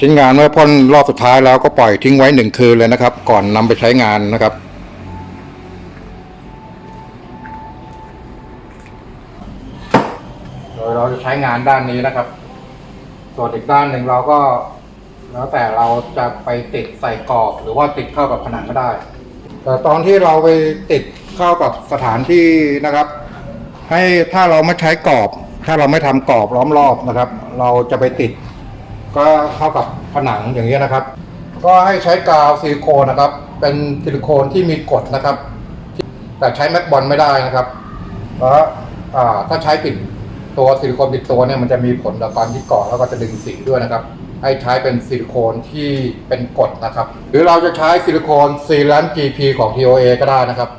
ชิ้นงานเมื่อพ่นรอบสุดท้ายแล้วก็ปล่อยทิ้งไว้หนึ่งคืนเลยนะครับ ก่อนนำไปใช้งานนะครับ โดยเราจะใช้งานด้านนี้นะครับ ส่วนอีกด้านหนึ่งเราก็แล้วแต่เราจะไปติดใส่กรอบหรือว่าติดเข้ากับผนังก็ได้ แต่ตอนที่เราไปติดเข้ากับสถานที่นะครับ ให้ถ้าเราไม่ใช้กรอบ ถ้าเราไม่ทำกรอบล้อมรอบนะครับ เราจะไปติด ก็เข้ากับผนังอย่างนี้ยนะครับ ก็ให้ใช้กาวซิลิโคนนะครับ เป็นซิลิโคนที่มีกรดนะครับ แต่ใช้แม็กบอลไม่ได้นะครับเพราะถ้าใช้ปิดตัวซิลิโคนปิดตัวเนี่ยมันจะมีผลต่อการที่เกาะแล้วก็จะดึงสีด้วยนะครับ ให้ใช้เป็นซิลิโคนที่เป็นกรดนะครับ หรือเราจะใช้ซิลิโคนซีแลน GP ของ TOA ก็ได้นะครับ